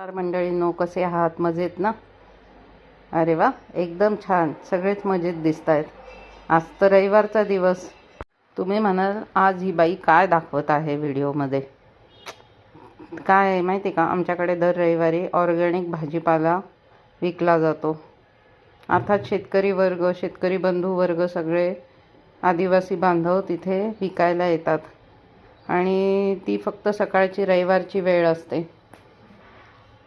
मंडळी मंडळींनो कसे आहात? मजेत ना? अरे वा एकदम छान. सगळेच मजेत दिसत आहेत आज तर रविवारचा दिवस. तुम्ही म्हणाल आज ही बाई काय दाखवत आहे व्हिडिओमध्ये? काय आहे माहिती आहे का? आमच्याकडे दर रविवारी ऑर्गॅनिक भाजीपाला विकला जातो. अर्थात शेतकरी वर्ग शेतकरी बंधू वर्ग सगळे आदिवासी बांधव तिथे विकायला येतात. आणि ती फक्त सकाळची रविवारची वेळ असते.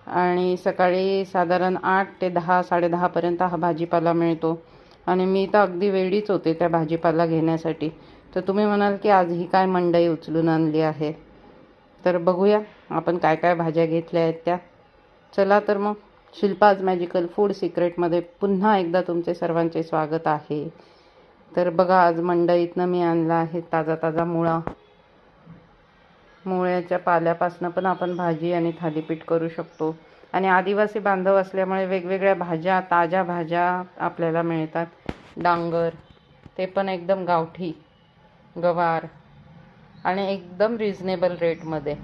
आणि सकाळी साधारण आठ ते दहा साडेदहापर्यंत हा भाजीपाला मिळतो. आणि मी तर अगदी वेळीच होते त्या भाजीपाला घेण्यासाठी. तर तुम्ही म्हणाल की आज ही काय मंडई उचलून आणली आहे? तर बघूया आपण काय काय भाज्या घेतल्या आहेत त्या. चला तर मग शिल्पाज मॅजिकल फूड सिक्रेटमध्ये पुन्हा एकदा तुमचे सर्वांचे स्वागत आहे. तर बघा आज मंडईतनं मी आणला आहे ताजा ताजा मुळा. मुळ्याच्या पाल्यापासून पण आपण भाजी आणि थालीपीठ करू शकतो. आणि आदिवासी बांधव असल्यामुळे वेगवेगळ्या भाज्या ताज्या भाज्या आपल्याला मिळतात. डांगर ते पण एकदम गावठी गवार आणि एकदम रिझनेबल रेटमध्ये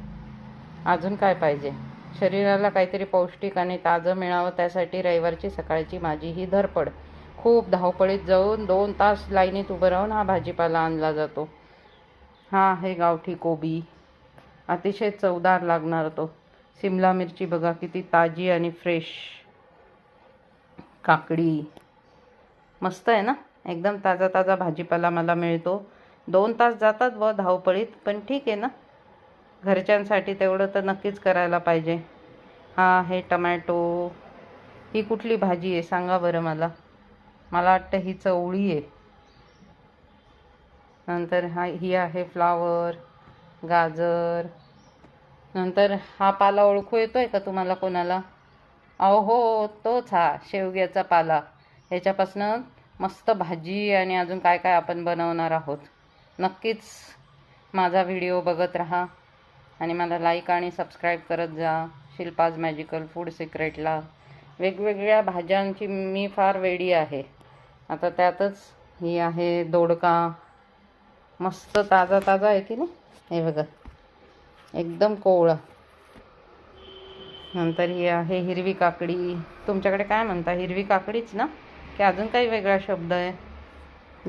अजून काय पाहिजे? शरीराला काहीतरी पौष्टिक आणि ताजं मिळावं त्यासाठी रविवारची सकाळची माझी ही धरपड. खूप धावपळीत जाऊन दोन तास लाईनीत उभं राहून हा भाजीपाला आणला जातो. हा हे गावठी कोबी. अतिशय चवदार लागणार तो. सिमला मिरची बघा किती ताजी आणि फ्रेश काकडी. मस्त आहे ना? एकदम ताजा ताजा भाजीपाला मला मिळतो. दोन तास जातात व धावपळीत पण ठीक आहे ना? घरच्यांसाठी तेवढं तर नक्कीच करायला पाहिजे. हा आहे टमॅटो. ही कुठली भाजी आहे? सांगा बरं मला. मला वाटतं ही चवळी आहे. नंतर हा ही आहे फ्लावर. गाजर. नंतर हा पाला ओळखू येतो आहे का तुम्हाला कोणाला? अहो हो तोच हा शेवग्याचा पाला. ह्याच्यापासनं मस्त भाजी आणि अजून काय काय आपण बनवणार आहोत. नक्कीच माझा व्हिडिओ बघत राहा आणि मला लाईक आणि सबस्क्राईब करत जा. शिल्पाज मॅजिकल फूड सिक्रेटला वेगवेगळ्या भाज्यांची मी फार वेडी आहे. आता त्यातच ही आहे दोडका. मस्त ताजा ताजा आहे की नाही हे बघा. एकदम कोवळं. नंतर ही आहे हिरवी काकडी. तुमच्याकडे काय म्हणता? हिरवी काकडीच ना? की अजून काही वेगळा शब्द आहे?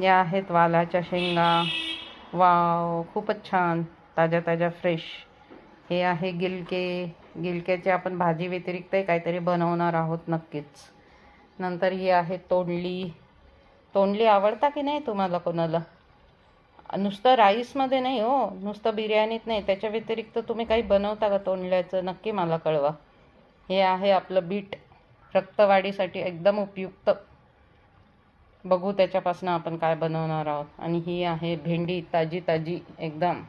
या आहेत वालाच्या शेंगा. वाव खूपच छान. ताज्या ताज्या फ्रेश. हे आहे गिलके. गिलक्याची आपण भाजी व्यतिरिक्त काहीतरी बनवणार आहोत नक्कीच. नंतर ही आहे तोंडली. तोंडली आवडता की नाही तुम्हाला कोणाला? नुसतं राईसमध्ये नाही हो नुसतं बिर्याणीत नाही. त्याच्या व्यतिरिक्त तुम्ही काही बनवता का तोंडल्याचं? नक्की मला कळवा. हे आहे आपलं बीट. रक्तवाढीसाठी एकदम उपयुक्त. बघू त्याच्यापासून आपण काय बनवणार आहोत. आणि ही आहे भेंडी ताजी ताजी एकदम.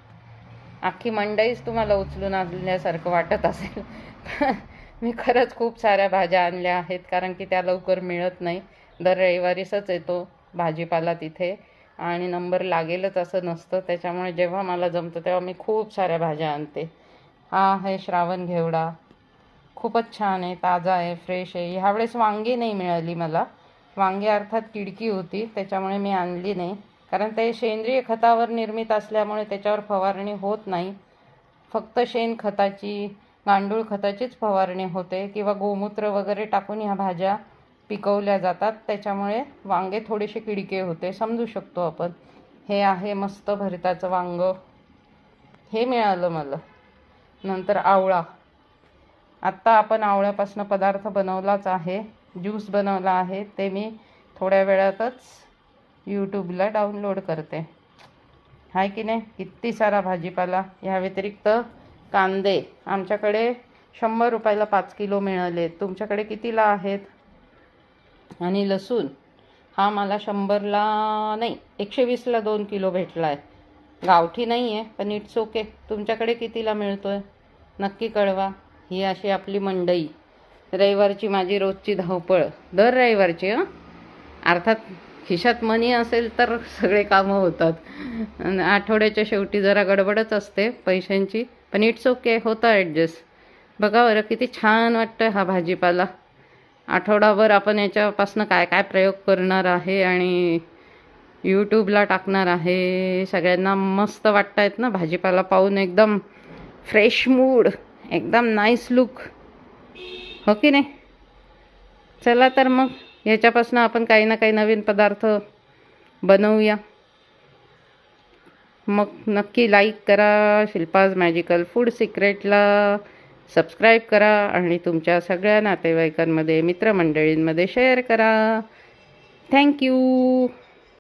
अख्खी मंडईच तुम्हाला उचलून आणल्यासारखं वाटत असेल. मी खरंच खूप साऱ्या भाज्या आणल्या आहेत कारण की त्या लवकर मिळत नाही. दर रविवारीसच येतो भाजीपाला तिथे. आणि नंबर लागेलच असं नसतं. त्याच्यामुळे जेव्हा मला जमतं तेव्हा मी खूप साऱ्या भाज्या आणते. हा आहे श्रावण घेवडा. खूपच छान आहे ताजा आहे फ्रेश आहे. ह्यावेळेस वांगी नाही मिळाली मला. वांगी अर्थात किडकी होती त्याच्यामुळे मी आणली नाही. कारण ते सेंद्रिय खतावर निर्मित असल्यामुळे त्याच्यावर फवारणी होत नाही. फक्त शेणखताची गांडूळ खताचीच फवारणी होते किंवा गोमूत्र वगैरे टाकून ह्या भाज्या पिकवल्या जातात. त्याच्यामुळे वांगे थोडेसे किडके होते. समजू शकतो आपण. हे आहे मस्त भरताचं वांग. हे मिळालं मला. नंतर आवळा. आत्ता आपण आवळ्यापासून पदार्थ बनवलाच आहे. ज्यूस बनवला आहे. ते मी थोड्या वेळातच यूट्यूबला डाउनलोड करते. आहे की नाही? किती सारा भाजीपाला. ह्या व्यतिरिक्त कांदे. आमच्याकडे शंभर रुपयाला पाच किलो मिळाले तुमच्याकडे कितीला आहेत? आणि लसूण. हा मला शंभरला नाही एकशे वीसला दोन किलो भेटला आहे गावठी नाही आहे पण इट्स ओके तुमच्याकडे कितीला मिळतो आहे नक्की कळवा. ही अशी आपली मंडई. रविवारची माझी रोजची धावपळ. दर रविवारची हं? अर्थात खिशात मनी असेल तर सगळे कामं होतात. आठवड्याच्या शेवटी जरा गडबडच असते पैशांची पण इट्स ओके होतं ॲडजस्ट बघा बरं किती छान वाटतं हा भाजीपाला. आठवडाभर आपण याच्यापासून काय काय प्रयोग करणार आहे आणि यूट्यूबला टाकणार आहे. सगळ्यांना मस्त वाटत आहेत ना? भाजीपाला पाहून एकदम फ्रेश मूड एकदम नाईस लुक हो की नाही? चला तर मग ह्याच्यापासून आपण काही ना काही नवीन पदार्थ बनवूया. मग नक्की लाईक करा. शिल्पाज मॅजिकल फूड सिक्रेटला सबस्क्राईब करा आणि तुमच्या सगळ्या नातेवाईकांमध्ये मित्रमंडळींमध्ये शेअर करा. थँक्यू